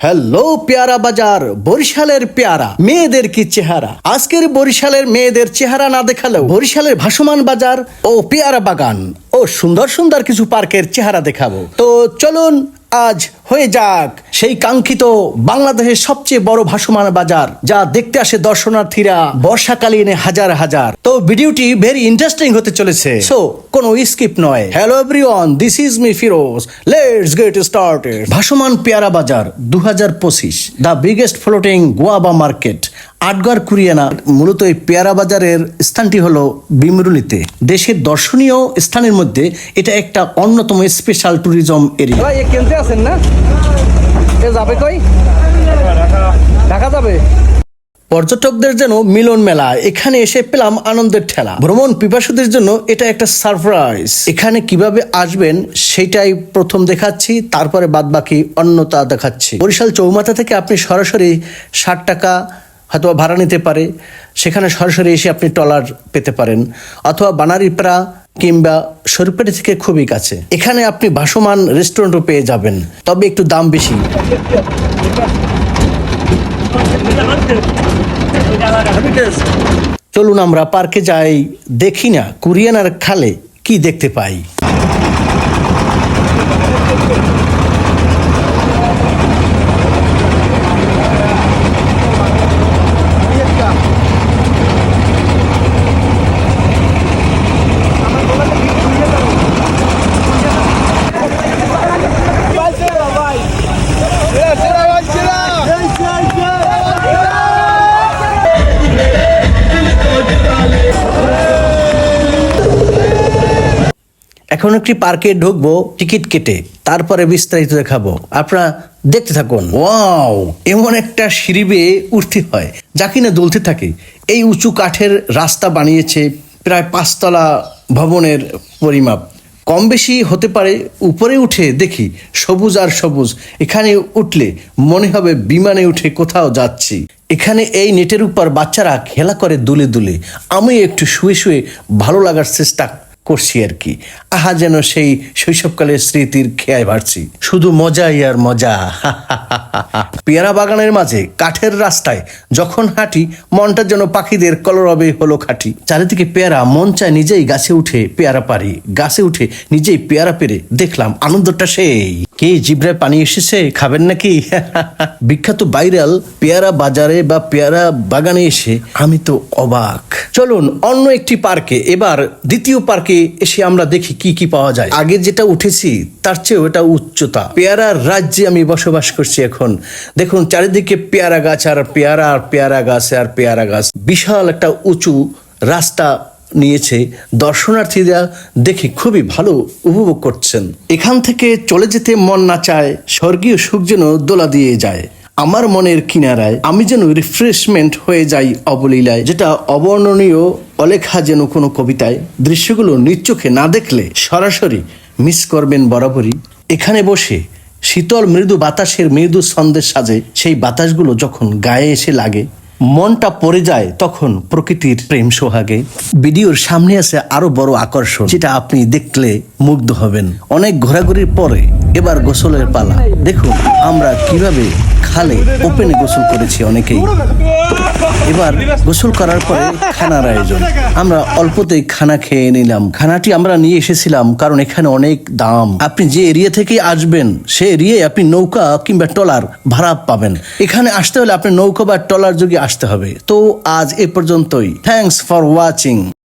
Hello পেয়ারা বাজার বরিশালের পেয়ারা মেয়েদের কি চেহারা আজকের বরিশালের মেয়েদের চেহারা না দেখালেও বরিশালের ভাসমান বাজার ও পেয়ারা বাগান ও সুন্দর সুন্দর কিছু পার্কের চেহারা দেখাবো তো চলুন আজ হয়ে যাক সেই কাঙ্ক্ষিত বাংলাদেশের সবচেয়ে বড় ভাসমান বাজার, যা দেখতে আসে দর্শনার্থীরা বর্ষাকালীন হাজার হাজার। তো ভিডিওটি ভেরি ইন্টারেস্টিং হতে চলেছে। সো কোনো স্কিপ নয়। Hello everyone this is me Firoz let's get started ভাসমান পেয়ারা বাজার দু হাজার পঁচিশ। The biggest floating guava market Atghar Kuriana মূলত এই পেয়ারা বাজারের স্থানটি হলো বিমরুলিতে। দেশের দর্শনীয় স্থানের মধ্যে এটা একটা অন্যতম স্পেশাল ট্যুরিজম এরিয়া এ আছেন না? এ যাবে কই? ঢাকা যাবে? পর্যটকদের যেন মিলন মেলা এখানে এসে পেলাম আনন্দের ঠেলা। ভ্রমণ পিপাসুদের জন্য এটা একটা সারপ্রাইজ এখানে কীভাবে আসবেন সেটাই প্রথম দেখাচ্ছি তারপরে বাদ বাকি অন্যতা দেখাচ্ছি। বরিশাল চৌমাথা থেকে আপনি সরাসরি ষাট টাকা হয়তো ভাড়া নিতে পারে, সেখানে সরাসরি এসে আপনি টলার পেতে পারেন, অথবা বানারিপাড়া কিংবা শরীরপেটে থেকে খুবই কাছে। এখানে আপনি ভাসমান রেস্টুরেন্টও পেয়ে যাবেন, তবে একটু দাম বেশি। চলুন আমরা পার্কে যাই, দেখি না কুরিয়ানার খালে কি দেখতে পাই। এখন একটি পার্কে ঢুকবো টিকিট কেটে তারপরে বিস্তারিত দেখাবো। আপনারা দেখতে থাকুন। ওয়াও! এমন একটা সিঁড়ি বেয়ে উঠতে হয় যা কিনা দুলতে থাকে। এই উঁচু কাঠের রাস্তা বানিয়েছে প্রায় পাঁচতলা ভবনের পরিমাপ। কম বেশি হতে পারে উপরে উঠে দেখি সবুজ আর সবুজ। এখানে উঠলে মনে হবে বিমানে উঠে কোথাও যাচ্ছি। এখানে এই নেটের উপর বাচ্চারা খেলা করে দুলে দুলে। আমি একটু শুয়ে শুয়ে ভালো লাগার চেষ্টা করছি আর কি। আহা যেন সেই শৈশবকালের স্মৃতির খেয়ায় ভাড়ছি শুধু মজাই আর মজা। পেয়ারা বাগানের মাঝে, কাঠের রাস্তায়, যখন হাঁটি, মনটা যেন পাখিদের কলরবে হলো খাটি। চারিদিকে পেয়ারা, মন চায় নিজেই গাছে উঠে পেয়ারা পারি গাছে উঠে নিজেই পেয়ারা পেরে দেখলাম আনন্দটা সেই। কে জিব্রায় পানি এসেছে? খাবেন নাকি? বিখ্যাত ভাইরাল পেয়ারা বাজারে বা পেয়ারা বাগানে এসে আমি তো অবাক। চলুন, অন্য একটি পার্কে, এবার দ্বিতীয় পার্কে এসে আমরা দেখি কি কি পাওয়া যায়। আগে যেটা উঠেছি, তার চেয়েও এটা উচ্চতা। পেয়ারার রাজ্যে আমি বসবাস করছি এখন। দেখুন, চারিদিকে পেয়ারা গাছ, আর পেয়ারা আর পেয়ারা গাছ, আর পেয়ারা গাছ। বিশাল একটা উঁচু রাস্তা নিয়েছে, দর্শনার্থীরা দেখে খুবই ভালো উপভোগ করছেন। এখান থেকে চলে যেতে মন না চায়, স্বর্গীয় সুখ যেন দোলা দিয়ে যায়। আমার মনের কিনারায় আমি যেন রিফ্রেশমেন্ট হয়ে যাই অবলীলায়, যেটা অবর্ণনীয় অলেখা যেন কোনো কবিতায়। দৃশ্যগুলো নিচ্চোখে না দেখলে সরাসরি মিস করবেন বরাবরই। এখানে বসে শীতল মৃদু বাতাসের মৃদু ছন্দের সাজে, সেই বাতাসগুলো যখন গায়ে এসে লাগে মনটা পড়ে যায় তখন প্রকৃতির প্রেম সোহাগে। ভিডিওর সামনে আছে আরও বড় আকর্ষণ, যেটা আপনি দেখলে মুগ্ধ হবেন। অনেক ঘোরাঘুরির পরে এবার গোসলের পালা। দেখুন, আমরা কীভাবে খালে ওপেনে গোসল করেছি অনেকেই। এবার গোসল করার পরে খানার আয়োজন। আমরা অল্পতেই খানা খেয়ে নিলাম। খানাটি আমরা নিয়ে এসেছিলাম কারণ এখানে অনেক দাম। আপনি যে এরিয়া থেকে আসবেন, সে এরিয়ায় আপনি নৌকা কিংবা ট্রলার ভাড়া পাবেন। এখানে আসতে হলে আপনি নৌকা বা ট্রলার যোগে আসতে হবে। তো আজ এ পর্যন্তই। Thanks for watching